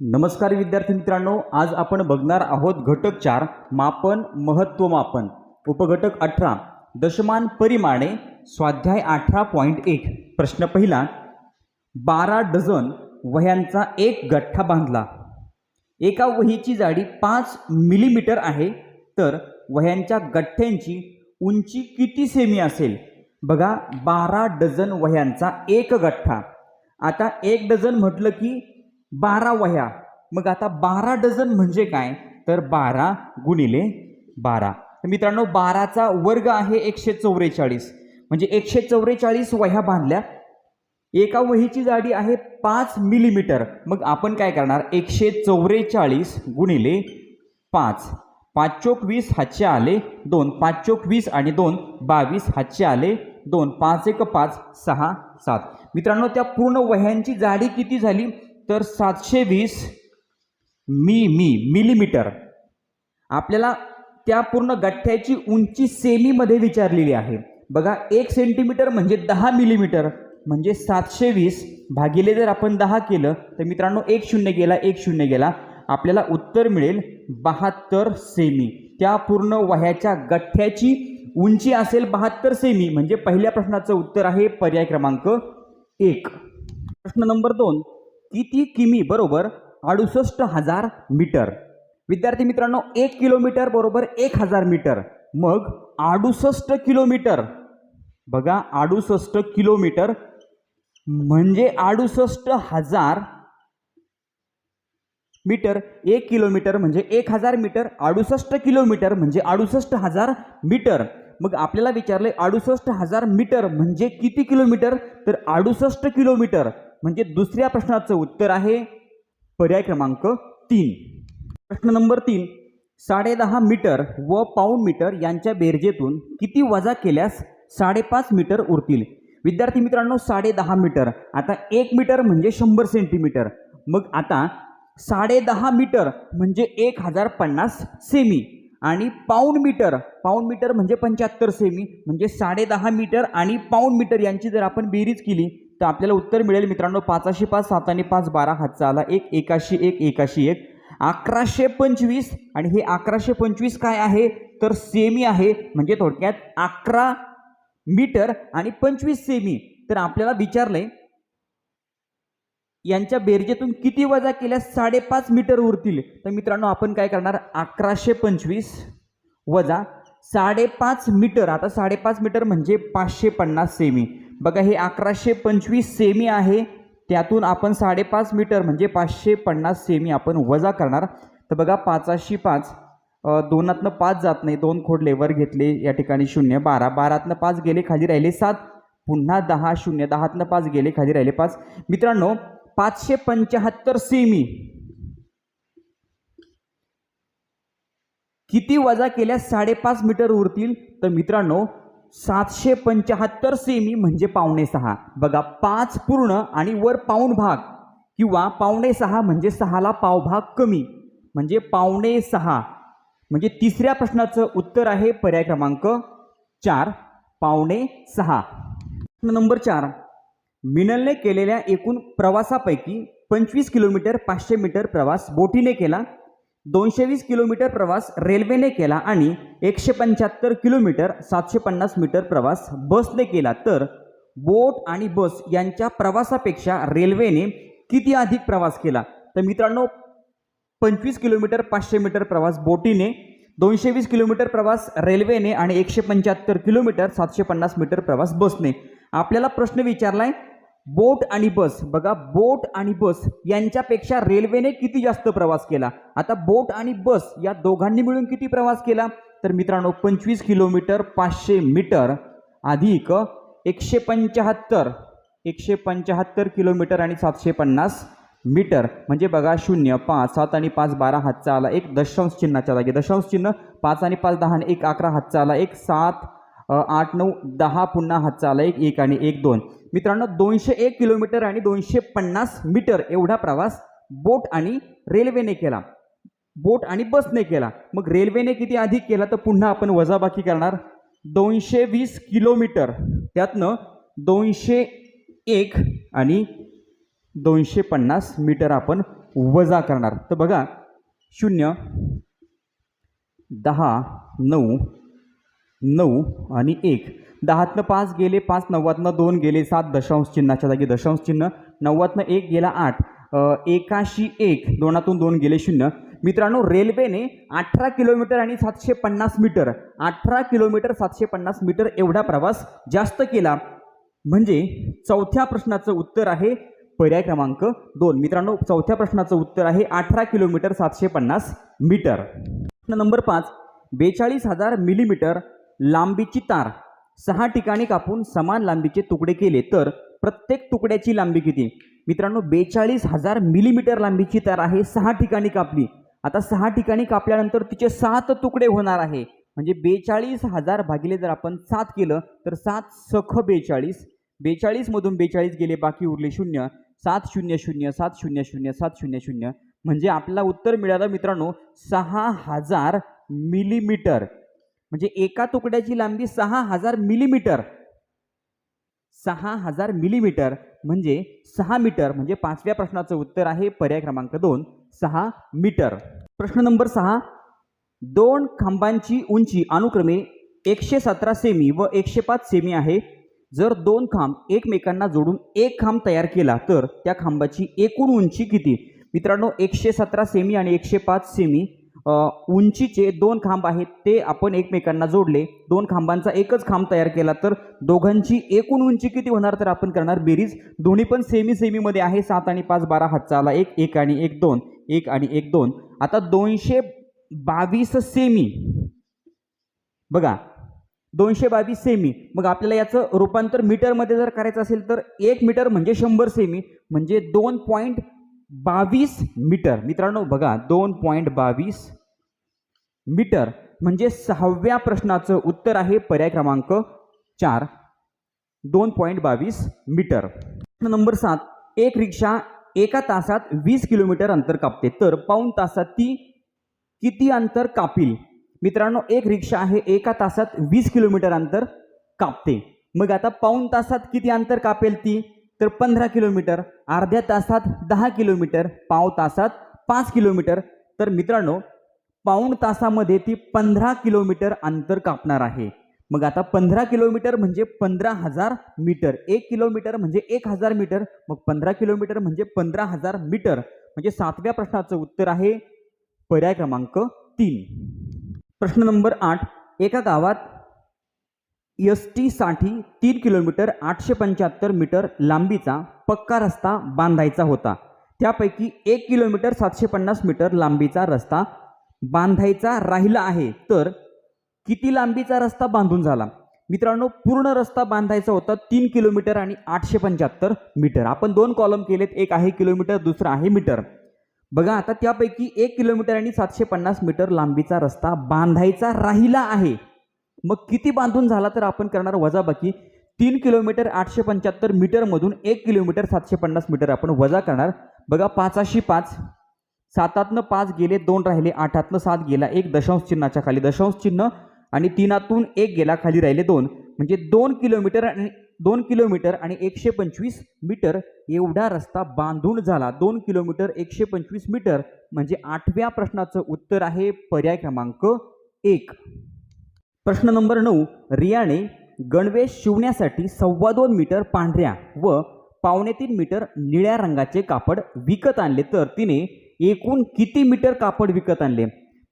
नमस्कार विद्यार्थी मित्रांनो आज आपण बघणार आहोत घटक चार मापन महत्त्वमापन. उपघटक अठरा दशमान परिमाणे स्वाध्याय अठरा पॉईंट एक. प्रश्न पहिला बारा डझन वह्यांचा एक गठ्ठा बांधला. एका वहीची जाडी पाच मिलीमीटर आहे तर वह्यांच्या गठ्ठ्यांची उंची किती सेमी असेल? बघा बारा डझन वह्यांचा एक गठ्ठा. आता एक डझन म्हटलं की बारा वह्या. मग आता बारा डझन म्हणजे काय? तर बारा गुणिले बारा. तर मित्रांनो बाराचा वर्ग आहे एकशे चौवेचाळीस म्हणजे एकशे चौवेचाळीस वह्या बांधल्या. एका वहीची जाडी आहे पाच मिलीमीटर. मग आपण काय करणार? एकशे चौवेचाळीस गुणिले पाच. पाच चोक वीस हातचे आले दोन. पाच चोक वीस आणि दोन. बावीस हातचे आले दोन. पाच एक पाच सहा सात. मित्रांनो त्या पूर्ण वह्यांची जाडी किती झाली? तर सातशे वीस मी मी मिलीमीटर आपल्याला त्या पूर्ण गठ्ठ्याची उंची सेमीमध्ये विचारलेली आहे. बघा एक सेंटीमीटर म्हणजे दहा मिलीमीटर म्हणजे सातशे वीस भागिले जर आपण दहा केलं तर मित्रांनो एक शून्य गेला एक शून्य गेला. आपल्याला उत्तर मिळेल बहात्तर सेमी त्या पूर्ण वह्याच्या गठ्ठ्याची उंची असेल बहात्तर सेमी म्हणजे पहिल्या प्रश्नाचं उत्तर आहे पर्याय क्रमांक एक. प्रश्न नंबर दोन. किती किमी बरोबर अडुसष्ट हजार मीटर? विद्यार्थी मित्रांनो एक किलोमीटर बरोबर एक हजार मीटर. मग अडुसष्ट किलोमीटर. बघा अडुसष्ट किलोमीटर म्हणजे अडुसष्ट हजार मीटर. एक किलोमीटर म्हणजे एक हजार मीटर. अडुसष्ट किलोमीटर म्हणजे अडुसष्ट हजार मीटर. मग आपल्याला विचारले अडुसष्ट हजार मीटर म्हणजे किती किलोमीटर? तर अडुसष्ट किलोमीटर. म्हणजे दुसऱ्या प्रश्नाचं उत्तर आहे पर्याय क्रमांक तीन. प्रश्न नंबर तीन साडेदहा मीटर व पाऊण मीटर यांच्या बेरजेतून किती वजा केल्यास साडेपाच मीटर उरतील? विद्यार्थी मित्रांनो साडेदहा मीटर. आता एक मीटर म्हणजे शंभर सेंटीमीटर. मग आता साडेदहा मीटर म्हणजे एक हजार पन्नास सेमी आणि पाऊण मीटर पाऊण मीटर म्हणजे पंच्याहत्तर सेमी म्हणजे साडेदहा मीटर आणि पाऊण मीटर यांची जर आपण बेरीज केली तर आपल्याला उत्तर मिळेल मित्रांनो पाचाशे पाच सात आणि पाच बारा हातचा आला. एक एकाशी एक एकाशी एक. अकराशे पंचवीस. आणि हे अकराशे पंचवीस काय आहे? तर सेमी आहे. म्हणजे थोडक्यात अकरा मीटर आणि पंचवीस सेमी तर आपल्याला विचारलंय यांच्या बेरजेतून किती वजा केल्यास साडेपाच मीटर उरतील? तर मित्रांनो आपण काय करणार? अकराशे पंचवीस वजा साडेपाच मीटर आता साडेपाच मीटर म्हणजे पाचशे पन्नास सेमी बघा हे अकराशे पंचवीस सेमी आहे. त्यातून आपण साडेपाच मीटर म्हणजे पाचशे पन्नास सेमी आपण वजा करणार. तर बघा पाचाशी पाच दोनातनं पाच जात नाही. दोन खोडले वर घेतले या ठिकाणी शून्य बारा. बारातनं पाच गेले खाली राहिले सात. पुन्हा दहा शून्य दहातनं पाच गेले खाली राहिले पाच. मित्रांनो पाचशे पंच्याहत्तर सेमी किती वजा केल्यास साडेपाच मीटर उरतील? तर मित्रांनो सातशे पंच्याहत्तर सेमी म्हणजे पावणे सहा. बघा पाच पूर्ण आणि वर पाऊण भाग. किंवा पावणे सहा म्हणजे सहाला पावभाग कमी. म्हणजे पावणे सहा. म्हणजे तिसऱ्या प्रश्नाचं उत्तर आहे पर्याय क्रमांक चार. पावणे सहा. नंबर चार. मिनलने केलेल्या एकूण प्रवासापैकी पंचवीस किलोमीटर पाचशे मीटर प्रवास बोटीने केला. दोनशे वीस किलोमीटर प्रवास रेल्वेने केला आणि एकशे पंच्याहत्तर किलोमीटर सातशे पन्नास मीटर प्रवास बसने केला. तर बोट आणि बस यांच्या प्रवासापेक्षा रेल्वेने किती अधिक प्रवास केला? तर मित्रांनो पंचवीस किलोमीटर पाचशे मीटर प्रवास बोटीने दोनशे वीस किलोमीटर प्रवास रेल्वेने आणि एकशे पंच्याहत्तर किलोमीटर सातशे पन्नास मीटर प्रवास बसने. आपल्याला प्रश्न विचारलाय बोट आणि बस. बघा बोट आणि बस यांच्यापेक्षा रेल्वेने किती जास्त प्रवास केला? आता बोट आणि बस या दोघांनी मिळून किती प्रवास केला? तर मित्रांनो पंचवीस किलोमीटर पाचशे मीटर अधिक एकशे पंच्याहत्तर. एकशे पंच्याहत्तर किलोमीटर आणि सातशे पन्नास मीटर. म्हणजे बघा शून्य पाच सात आणि पाच बारा हातचा आला एक दशांश चिन्हाच्या जागी. दशांश चिन्ह पाच आणि पाच दहा आणि एक अकरा हातचा आला एक सात आठ नऊ दहा पुन्हा हातचा आला एक एक आणि एक दोन. मित्रांनो दोनशे एक किलोमीटर आणि दोनशे पन्नास मीटर एवढा प्रवास बोट आणि रेल्वेने केला. बोट आणि बसने केला. मग रेल्वेने किती अधिक केला तर पुन्हा आपण वजाबाकी करणार? दोनशे वीस किलोमीटर. त्यातनं दोनशे एक आणि दोनशे पन्नास मीटर आपण वजा करणार. तर बघा शून्य दहा नऊ नऊ आणि एक. दहातनं पाच गेले पाच नव्वदनं दोन गेले सात दशांश चिन्हाच्या जागी दशांश चिन्ह नव्वदनं एक गेला आठ. एकाशी एक दोनातून दोन गेले शून्य. मित्रांनो रेल्वेने अठरा किलोमीटर आणि सातशे पन्नास मीटर अठरा किलोमीटर सातशे पन्नास मीटर एवढा प्रवास जास्त केला. म्हणजे चौथ्या प्रश्नाचं उत्तर आहे पर्याय क्रमांक दोन. मित्रांनो चौथ्या प्रश्नाचं उत्तर आहे अठरा किलोमीटर सातशे पन्नास मीटर. प्रश्न नंबर पाच. बेचाळीस हजार मिलीमीटर लांबीची तार. सहा ठिकाणी कापून समान लांबीचे तुकडे केले तर प्रत्येक तुकड्याची लांबी किती? मित्रांनो बेचाळीस हजार मिलीमीटर लांबीची तार आहे सहा ठिकाणी कापली. आता सहा ठिकाणी कापल्यानंतर तिचे सात तुकडे होणार आहे. म्हणजे बेचाळीस हजार भागिले जर आपण सात केलं तर सात सख बेचाळीस. बेचाळीसमधून बेचाळीस गेले बाकी उरले शून्य. सात शून्य शून्य सात शून्य शून्य सात शून्य शून्य. म्हणजे आपल्याला उत्तर मिळालं मित्रांनो सहा हजार मिलीमीटर. म्हणजे एका तुकड्याची लांबी सहा हजार मिलीमीटर. सहा हजार मिलीमीटर म्हणजे सहा मीटर म्हणजे पाचव्या प्रश्नाचं उत्तर आहे पर्याय क्रमांक दोन सहा मीटर. प्रश्न नंबर सहा दोन खांबांची उंची अनुक्रमे एकशे सतरा सेमी व एकशे पाच सेमी आहे. जर दोन खांब एकमेकांना जोडून एक खांब तयार केला तर त्या खांबाची एकूण उंची किती? मित्रांनो एकशे सतरा सेमी आणि एकशे पाच सेमी उंचीचे दोन खांब आहेत ते आपण एकमेकांना जोडले. दोन खांबांचा एकच खांब तयार केला तर दोघांची एकूण उंची किती होणार तर आपण करणार बेरीज? दोन्ही पण सेमी सेमीमध्ये आहे सात आणि पाच बारा हातचा आला एक एक आणि एक दोन. एक आणि एक दोन. आता दोनशे बावीस सेमी बघा दोनशे बावीस सेमी मग आपल्याला याचं रूपांतर मीटरमध्ये जर करायचं असेल तर एक मीटर म्हणजे शंभर सेमी म्हणजे दोन पॉईंट बावीस मीटर. मित्रांनो बघा दोन पॉईंट बावीस मीटर म्हणजे सहाव्या प्रश्नाचं उत्तर आहे पर्याय क्रमांक चार. दोन पॉईंट बावीस मीटर. नंबर सात. एक रिक्षा एका तासात वीस किलोमीटर अंतर कापते. तर पाऊण तासात ती किती अंतर कापील? मित्रांनो एक रिक्षा आहे एका तासात वीस किलोमीटर अंतर कापते. मग आता पाऊण तासात किती अंतर कापेल ती? तर पंधरा किलोमीटर अर्ध्या तासात दहा किलोमीटर पाव तासात पाच किलोमीटर. तर मित्रांनो पाऊण तासामध्ये ती पंधरा किलोमीटर अंतर कापणार आहे. मग आता पंधरा किलोमीटर म्हणजे पंधरा हजार मीटर. एक किलोमीटर म्हणजे एक हजार मीटर. मग पंधरा किलोमीटर म्हणजे पंधरा हजार मीटर. म्हणजे सातव्या प्रश्नाचं उत्तर आहे पर्याय क्रमांक तीन. प्रश्न नंबर आठ. एका गावात एस टीसाठी तीन किलोमीटर आठशे पंच्याहत्तर मीटर लांबीचा पक्का रस्ता बांधायचा होता. त्यापैकी एक किलोमीटर सातशे पन्नास मीटर लांबीचा रस्ता बांधायचा राहिला आहे. तर किती लांबीचा रस्ता बांधून झाला? मित्रांनो पूर्ण रस्ता बांधायचा होता तीन किलोमीटर आणि आठशे पंच्याहत्तर मीटर. आपण दोन कॉलम केलेत. एक आहे किलोमीटर दुसरं आहे मीटर. बघा आता त्यापैकी एक किलोमीटर आणि सातशे पन्नास मीटर लांबीचा रस्ता बांधायचा राहिला आहे. मग किती बांधून झाला तर आपण करणार वजाबाकी? तीन किलोमीटर आठशे पंच्याहत्तर मीटरमधून एक किलोमीटर सातशे पन्नास मीटर आपण वजा करणार. बघा पाचाशी पाच सातातनं पाच गेले दोन राहिले आठातनं सात गेला एक दशांश चिन्हाच्या खाली दशांश चिन्ह आणि तीनातून एक गेला खाली राहिले दोन. म्हणजे दोन किलोमीटर आणि दोन किलोमीटर आणि एकशे पंचवीस मीटर एवढा रस्ता बांधून झाला. दोन किलोमीटर एकशे पंचवीस मीटर म्हणजे आठव्या प्रश्नाचं उत्तर आहे पर्याय क्रमांक एक. प्रश्न नंबर नऊ रियाने गणवेश शिवण्यासाठी सव्वा दोन मीटर पांढऱ्या व पावणे तीन मीटर निळ्या रंगाचे कापड विकत आणले. तर तिने एकूण किती मीटर कापड विकत आणले?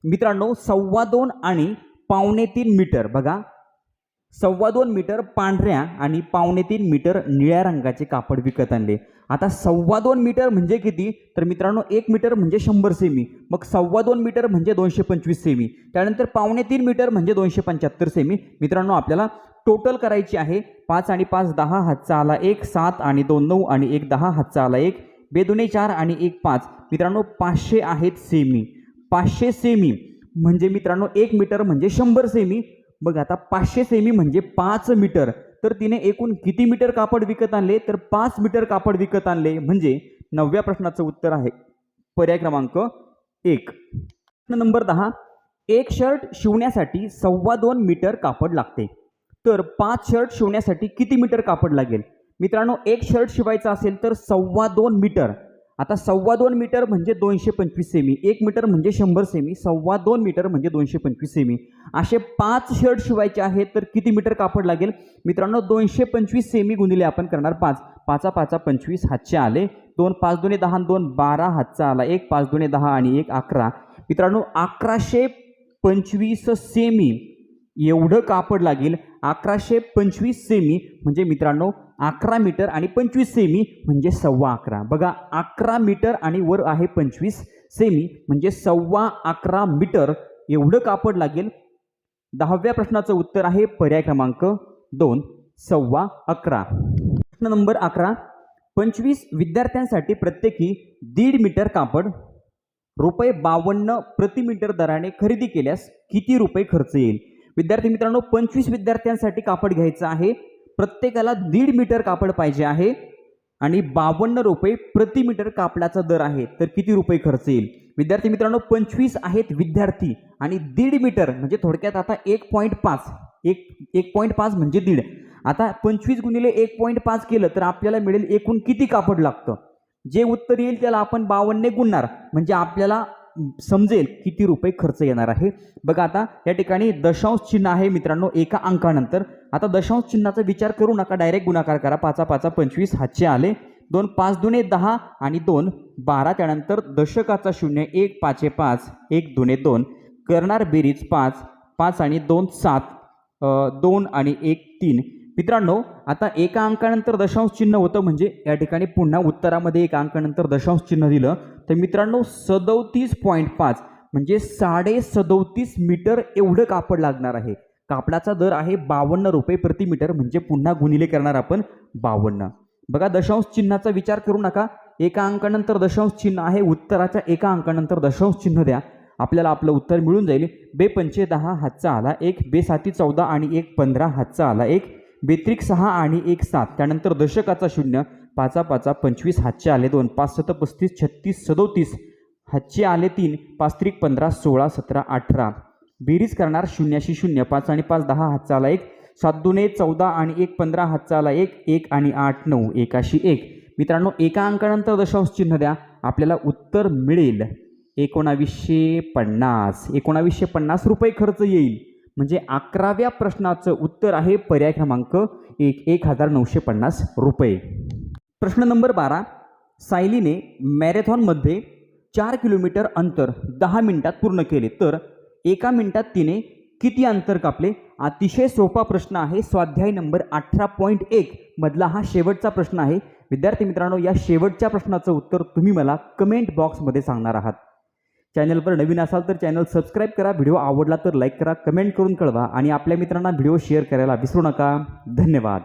मित्रांनो सव्वा दोन आणि पावणे तीन मीटर. बघा सव्वा दोन मीटर पांढऱ्या आणि पावणे तीन मीटर निळ्या रंगाचे कापड विकत आणले. आता सव्वा दोन मीटर म्हणजे किती? तर मित्रांनो एक मीटर म्हणजे शंभर सेमी. मग सव्वा दोन मीटर म्हणजे दोनशे पंचवीस सेमी. त्यानंतर पावणे तीन मीटर म्हणजे दोनशे पंच्याहत्तर सेमी. मित्रांनो आपल्याला टोटल करायची आहे पाच आणि पाच दहा हातचा आला एक सात आणि दोन नऊ आणि एक दहा हातचा आला एक बेदुने चार आणि एक पाच. मित्रांनो पाचशे आहेत सेमी. पाचशे सेमी म्हणजे मित्रांनो एक मीटर म्हणजे शंभर सेमी. मग आता पाचशे सेमी म्हणजे पाच मीटर. तर तिने एकूण किती मीटर कापड विकत आणले? तर पाच मीटर कापड विकत आणले म्हणजे नवव्या प्रश्नाचं उत्तर आहे. पर्याय क्रमांक एक. प्रश्न नंबर दहा. एक शर्ट शिवण्यासाठी सव्वा दोन मीटर कापड लागते. तर पाच शर्ट शिवण्यासाठी किती मीटर कापड लागेल? मित्रांनो एक शर्ट शिवायचा असेल तर सव्वा दोन मीटर. आता सव्वा दोन मीटर म्हणजे दोनशे पंचवीस सेमी एक मीटर म्हणजे शंभर सेमी सव्वा दोन मीटर म्हणजे दोनशे पंचवीस सेमी. असे पाच शर्ट शिवायचे आहेत तर किती मीटर कापड लागेल? मित्रांनो दोनशे पंचवीस सेमी गुणिले आपण करणार पाच. पाचा पाचा पंचवीस हातचे आले. दोन पाच दोन्ही दहा दोन बारा हातचा आला. एक पाच दोन्ही दहा आणि एक अकरा. मित्रांनो अकराशे पंचवीस सेमी एवढं कापड लागेल. अकराशे पंचवीस सेमी म्हणजे मित्रांनो अकरा मीटर आणि पंचवीस सेमी म्हणजे सव्वा अकरा. बघा अकरा मीटर आणि वर आहे पंचवीस सेमी म्हणजे सव्वा अकरा मीटर. एवढं कापड लागेल. दहाव्या प्रश्नाचं उत्तर आहे पर्याय क्रमांक दोन सव्वा अकरा. प्रश्न नंबर अकरा. पंचवीस विद्यार्थ्यांसाठी प्रत्येकी दीड मीटर कापड रुपये बावन्न प्रति मीटर दराने खरेदी केल्यास किती रुपये खर्च येईल? विद्यार्थी मित्रांनो पंचवीस विद्यार्थ्यांसाठी कापड घ्यायचं आहे. प्रत्येकाला दीड मीटर कापड पाहिजे आहे आणि बावन्न रुपये प्रति मीटर कापडाचा दर आहे. तर किती रुपये खर्च येईल? विद्यार्थी मित्रांनो पंचवीस आहेत विद्यार्थी आणि दीड मीटर म्हणजे थोडक्यात आता एक पॉईंट पाच. एक एक पॉईंट पाच म्हणजे दीड. आता पंचवीस गुणिले एक पॉईंट पाच केलं तर आपल्याला मिळेल एकूण किती कापड लागतं? जे उत्तर येईल त्याला आपण बावन्ने गुणणार. म्हणजे आपल्याला समजेल किती रुपये खर्च येणार आहे. बघा आता या ठिकाणी दशांश चिन्ह आहे मित्रांनो एका अंकानंतर. आता दशांश चिन्हाचा विचार करू नका डायरेक्ट गुणाकार करा. पाचा पाचा पंचवीस हातचे आले. दोन पाच दुने दहा आणि दोन बारा. त्यानंतर दशकाचा शून्य एक पाचे पाच एक दुने दोन. करणार बेरीज पाच पाच आणि दोन सात दोन आणि एक तीन. मित्रांनो आता एका अंकानंतर दशांश चिन्ह होतं म्हणजे या ठिकाणी पुन्हा उत्तरामध्ये एका अंकानंतर दशांश चिन्ह दिलं. तर मित्रांनो सदोतीस पॉईंट पाच म्हणजे साडे सदोतीस मीटर एवढं कापड लागणार आहे. कापडाचा दर आहे बावन्न रुपये प्रति मीटर म्हणजे पुन्हा गुणिले करणार आपण बावन्न. बघा दशांश चिन्हाचा विचार करू नका. एका अंकानंतर दशांश चिन्ह आहे उत्तराच्या एका अंकानंतर दशांश चिन्ह द्या. आपल्याला आपलं उत्तर मिळून जाईल. बे पंचे दहा हातचा आला एक बे साती चौदा आणि एक पंधरा हातचा आला एक. बेत्रिक सहा आणि एक सात. त्यानंतर दशकाचा शून्य. पाचा पाचा पंचवीस हातचे आले दोन. पाच सत पस्तीस छत्तीस सदोतीस. हातचे आले तीन. पाच त्रिक पंधरा सोळा सतरा अठरा. बेरीज करणार शून्याशी शून्य. पाच आणि पाच दहा हातचा आला एक. सात दुने चौदा आणि एक पंधरा हातचा आला एक. एक आणि आठ नऊ. एकाशी एक. मित्रांनो एका अंकानंतर दशांश चिन्ह द्या. आपल्याला उत्तर मिळेल. एकोणावीसशे पन्नास. एकोणावीसशे पन्नास रुपये खर्च येईल. म्हणजे अकराव्या प्रश्नाचं उत्तर आहे पर्याय क्रमांक एक एक हजार नऊशे पन्नास रुपये. प्रश्न नंबर बारा. सायलीने मॅरेथॉनमध्ये चार किलोमीटर अंतर दहा मिनिटात पूर्ण केले. तर एका मिनिटात तिने किती अंतर कापले? अतिशय सोपा प्रश्न आहे. स्वाध्याय नंबर अठरा पॉईंट एक मधला हा शेवटचा प्रश्न आहे. विद्यार्थी मित्रांनो या शेवटच्या प्रश्नाचं उत्तर तुम्ही मला कमेंट बॉक्समध्ये सांगणार आहात. चॅनलवर नवीन असाल तर चॅनल सबस्क्राईब करा व्हिडिओ आवडला तर लाईक करा कमेंट करून कळवा आणि आपल्या मित्रांना व्हिडिओ शेअर करायला विसरू नका. धन्यवाद.